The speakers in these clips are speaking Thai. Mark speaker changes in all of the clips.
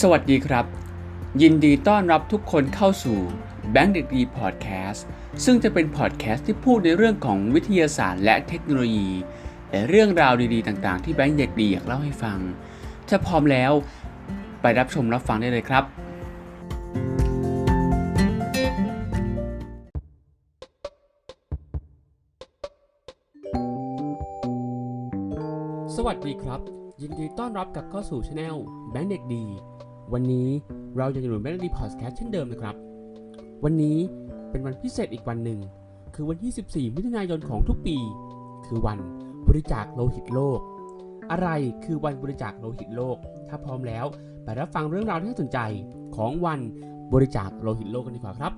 Speaker 1: สวัสดีครับ ยินดีต้อนรับทุกคนเข้าสู่ Bank เด็กดีพอดแคสต์ซึ่งจะเป็นพอดแคสต์ที่พูดในเรื่องของวิทยาศาสตร์และเทคโนโลยี และเรื่องราวดีๆ ต่างๆ ที่แบงค์เด็กดีอยากเล่าให้ฟัง ถ้าพร้อมแล้วไปรับชมรับฟังได้เลยครับสวัสดีครับ ยินดีต้อนรับกลับเข้าสู่ช anel แบงค์เด็กดี วันนี้เราจะอยู่ในแบงค์เด็กดีพอดแคสต์เช่นเดิมนะครับ วันนี้เป็นวันพิเศษอีกวันหนึ่ง คือวันที่ 14 มิถุนายนของทุกปี คือวันบริจาคโลหิตโลก อะไรคือวันบริจาคโลหิตโลก ถ้าพร้อมแล้ว ไปรับฟังเรื่องราวที่น่าสนใจของวันบริจาคโลหิตโลกกันดีกว่าครับ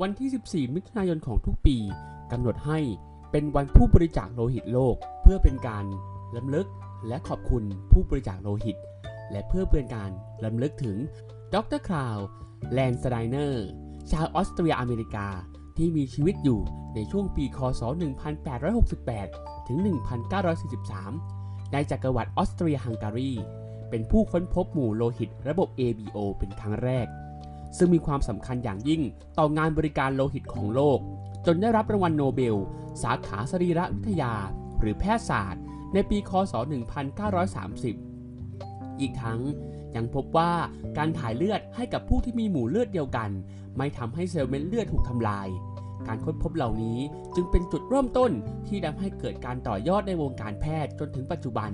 Speaker 1: วันที่ 14 มิถุนายนของทุกปีกำหนดให้เป็นวันผู้บริจาคโลหิตโลก เพื่อเป็นการล้ำลึกและขอบคุณผู้บริจาคโลหิต และเพื่อเป็นการลำลึกถึงดรคราวแลนสไดเนอร์ชาวออสเตรียอเมริกาที่มีชีวิตอยู่ในช่วงปีคศ 1868 ถึง 1943 ในจักรวรรดิออสเตรียฮังการี เป็นผู้ค้นพบหมู่โลหิตระบบ ABO เป็นครั้งแรก ซึ่งมีความสำคัญอย่างยิ่งต่องานบริการโลหิตของโลก จนได้รับรางวัลโนเบล สาขาสรีรวิทยา หรือแพทยศาสตร์ ในปีคศ 1930 อีกทั้งยังพบว่าการถ่ายเลือดให้กับผู้ที่มีหมู่เลือดเดียวกัน ไม่ทำให้เซลล์เม็ดเลือดถูกทำลาย การค้นพบเหล่านี้จึงเป็นจุดเริ่มต้นที่ทำให้เกิดการต่อยอดในวงการแพทย์จนถึงปัจจุบัน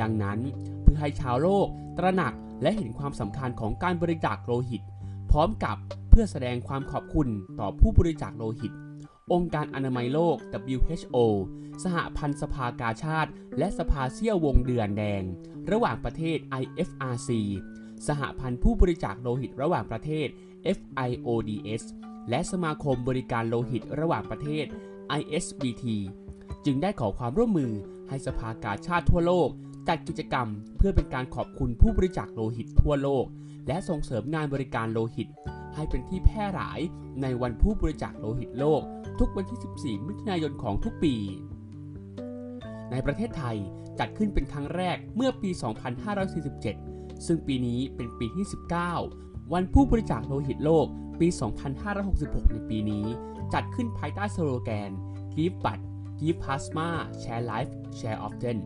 Speaker 1: ดังนั้นเพื่อให้ชาวโลก ตระหนักและเห็นความสำคัญของการบริจาคโลหิต พร้อมกับเพื่อแสดงความขอบคุณต่อผู้บริจาคโลหิต องค์การอนามัยโลก WHO สหพันธ์สภากาชาติ และสภาเสี้ยววงเดือนแดง ระหว่างประเทศ IFRC สหพันธ์ผู้บริจาคโลหิตระหว่างประเทศ FIODS และสมาคมบริการโลหิตระหว่างประเทศ ISBT จึงได้ขอความร่วมมือให้สภากาชาติทั่วโลก จัดกิจกรรมเพื่อเป็นการขอบคุณผู้บริจาคโลหิตทั่วโลก และส่งเสริมงานบริการโลหิต ให้เป็นที่แพร่หลายในวันผู้บริจาคโลหิตโลก ทุกวันที่ 14 มิถุนายนของทุกปี ในประเทศไทยจัดขึ้นเป็นครั้งแรกเมื่อปี 2547 ซึ่งปีนี้เป็นปีที่ 19 วันผู้บริจาคโลหิตโลก ปี 2566 ในปีนี้ จัดขึ้นภายใต้สโลแกน Give บัต Give Plasma Share Life Share Often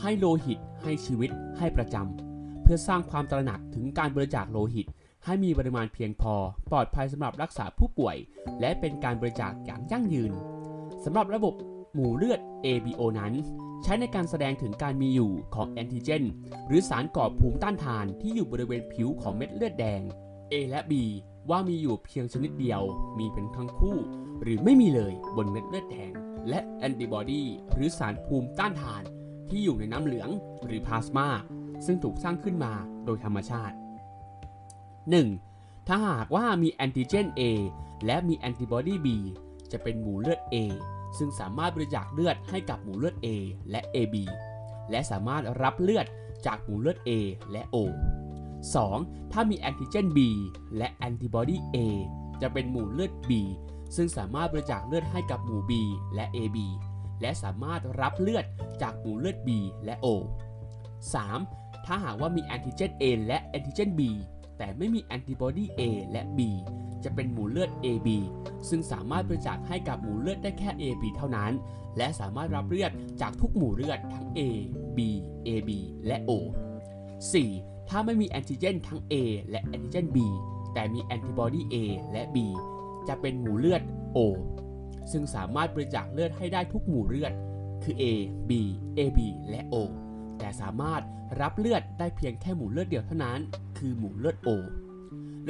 Speaker 1: ให้โลหิต ให้ชีวิต ให้ประจำ เพื่อสร้างความตระหนักถึงการบริจาคโลหิต ให้มีปริมาณเพียงพอ ปลอดภัยสำหรับรักษาผู้ป่วย และเป็นการบริจาคอย่างยั่งยืนสำหรับระบบหมู่เลือด ABO นั้น ใช้ในการแสดงถึงการมีอยู่ของแอนติเจน หรือสารก่อภูมิต้านทานที่อยู่บริเวณผิวของเม็ดเลือดแดง A และ B ว่ามีอยู่เพียงชนิดเดียว มีเป็นทั้งคู่ หรือไม่มีเลยบนเม็ดเลือดแดง และแอนติบอดีหรือสารภูมิต้านทาน ที่อยู่ในน้ำเหลืองหรือพลาสมาซึ่งถูกสร้างขึ้นมาโดยธรรมชาติ 1. ถ้าหากว่ามีแอนติเจน A และมีแอนติบอดี B จะเป็นหมู่เลือด A ซึ่งสามารถบริจาคเลือดให้กับหมู่เลือด A และ AB และสามารถรับเลือดจากหมู่เลือด A และ O 2. ถ้ามีแอนติเจน B และแอนติบอดี A จะเป็นหมู่เลือด B ซึ่งสามารถบริจาคเลือดให้กับหมู่ B และ AB และสามารถรับเลือดจากหมู่เลือด B และ O 3. ถ้าหากว่ามีแอนติเจน A และแอนติเจน B แต่ไม่มีแอนติบอดี A และ B จะเป็นหมู่เลือด AB ซึ่งสามารถบริจาคให้กับหมู่เลือดได้แค่ AB เท่านั้น และสามารถรับเลือดจากทุกหมู่เลือดทั้ง A B AB และ O 4. ถ้าไม่มีแอนติเจนทั้ง A และแอนติเจน B แต่มีแอนติบอดี A และ B จะเป็นหมู่เลือด O ซึ่งสามารถบริจาคเลือดให้ได้ทุกหมู่เลือด คือ A B AB และ O แต่สามารถรับเลือดได้เพียงแค่หมู่เลือดเดียวเท่านั้น คือหมู่เลือด O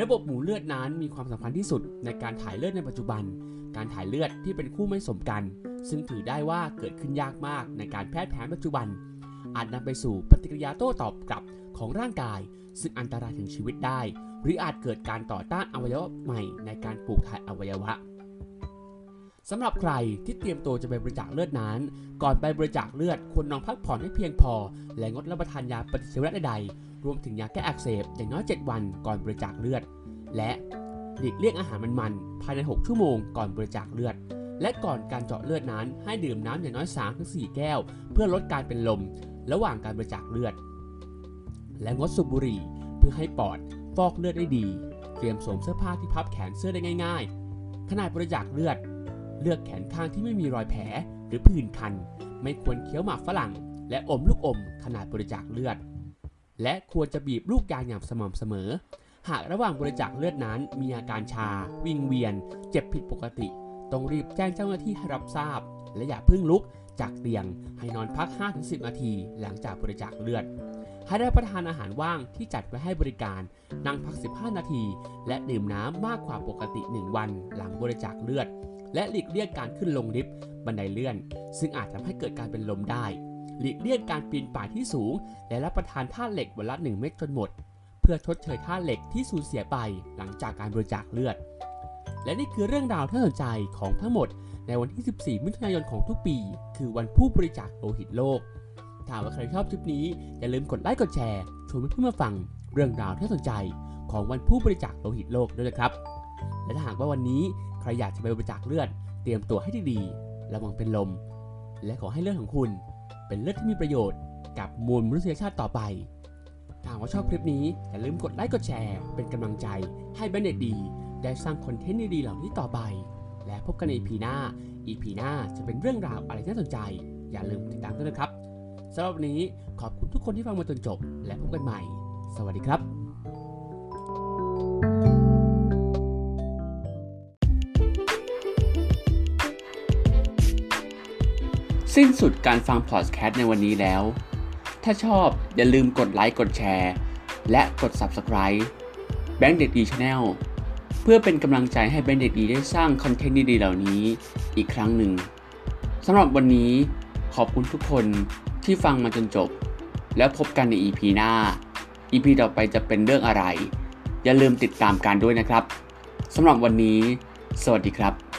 Speaker 1: ระบบหมู่เลือดนั้นมีความสำคัญที่สุดในการถ่ายเลือดในปัจจุบัน การถ่ายเลือดที่เป็นคู่ไม่สมกัน ซึ่งถือได้ว่าเกิดขึ้นยากมากในการแพทย์แผนปัจจุบัน อาจนำไปสู่ปฏิกิริยาโต้ตอบกลับของร่างกาย ซึ่งอันตรายถึงชีวิตได้ หรืออาจเกิดการต่อต้านอวัยวะใหม่ในการปลูกถ่ายอวัยวะ สำหรับใครที่เตรียมตัวจะไปบริจาคเลือดนั้น ก่อนไปบริจาคเลือดควรนอนพักผ่อนให้เพียงพอ และงดรับประทานยาปฏิชีวนะใดๆ รวมถึงยาแก้อักเสบอย่างน้อย 7 วันก่อนบริจาคเลือด และหลีกเลี่ยงอาหารมันๆภายใน 6 ชั่วโมงก่อนบริจาคเลือด และก่อนการเจาะเลือดนั้น ให้ดื่มน้ำอย่างน้อย 3-4 แก้ว เพื่อลดการเป็นลม ระหว่างการบริจาคเลือด และงดสูบบุหรี่เพื่อให้ปอดฟอกเลือดได้ดี เตรียมสวมเสื้อผ้าที่พับแขนเสื้อได้ง่าย ๆ ขนาดบริจาคเลือด เลือกแขนข้างที่ไม่มีรอยแผลหรือผื่นคัน ไม่ควรเคี้ยวหมากฝรั่ง และอมลูกอมขนาดบริจาคเลือด และควรจะบีบลูกยางอย่างสม่ำเสมอ หากระหว่างบริจาคเลือดนั้น มีอาการชา วิงเวียน เจ็บผิดปกติ ต้องรีบแจ้งเจ้าหน้าที่ให้รับทราบ และอย่าเพิ่งลุกจากเตียง ให้นอนพัก 5-10 นาที หลังจากบริจาคเลือดให้รับประทานอาหารว่างที่จัดไว้ให้บริการ นั่งพัก 15 นาที และดื่มน้ำมากกว่าปกติ 1 วันหลังบริจาคเลือด และหลีกเลี่ยงการขึ้นลงลิฟต์บันไดเลื่อน ซึ่งอาจทำให้เกิดการเป็นลมได้ หลีกเลี่ยงการปีนป่ายที่สูง และรับประทานธาตุเหล็กวันละ1เม็ดจนหมด เพื่อชดเชยธาตุเหล็กที่สูญเสียไปหลังจากการบริจาคเลือด และนี่คือเรื่องราวที่น่าสนใจของทั้งหมด ในวันที่ 14 มิถุนายนของทุกปี คือวันผู้บริจาคโลหิตโลกถ้าว่าใครชอบคลิปนี้อย่าลืมกดไลค์กดแชร์ชวนเพื่อนมาฟังเรื่องราวที่น่าสนใจของวันผู้บริจาคโลหิตโลกด้วยนะครับ และถ้าหากว่าวันนี้ ใครอยากจะไปบริจาคเลือด เตรียมตัวให้ดีๆ ระวังเป็นลม และขอให้เลือดของคุณ เป็นเลือดที่มีประโยชน์กับมวลมนุษยชาติต่อไปถ้าว่าชอบคลิปนี้ อย่าลืมกดไลค์กดแชร์ เป็นกำลังใจให้แบนเด็ดดี ได้สร้างคอนเทนต์ดีๆเหล่านี้ต่อไป และพบกันใน EP หน้า EP หน้าจะเป็นเรื่องราวอะไรที่น่าสนใจ อย่าลืมติดตามด้วยนะครับสำหรับวันนี้ขอบคุณทุกคนที่ฟังมาจนจบ และพบกันใหม่ สวัสดีครับ สิ้นสุดการฟังพอดแคสต์ในวันนี้แล้ว ถ้าชอบอย่าลืมกดไลค์กดแชร์ และกด Subscribe แบงค์เด็กดีชาแนลเพื่อเป็นกำลังใจให้แบงค์เด็กดีได้สร้างคอนเทนต์ดีๆเหล่านี้อีกครั้งหนึ่งสำหรับวันนี้ขอบคุณทุกคนที่ฟังมาจนจบ แล้วพบกันใน EP หน้า EP ต่อไปจะเป็นเรื่องอะไร อย่าลืมติดตามกันด้วยนะครับสำหรับวันนี้ สวัสดีครับ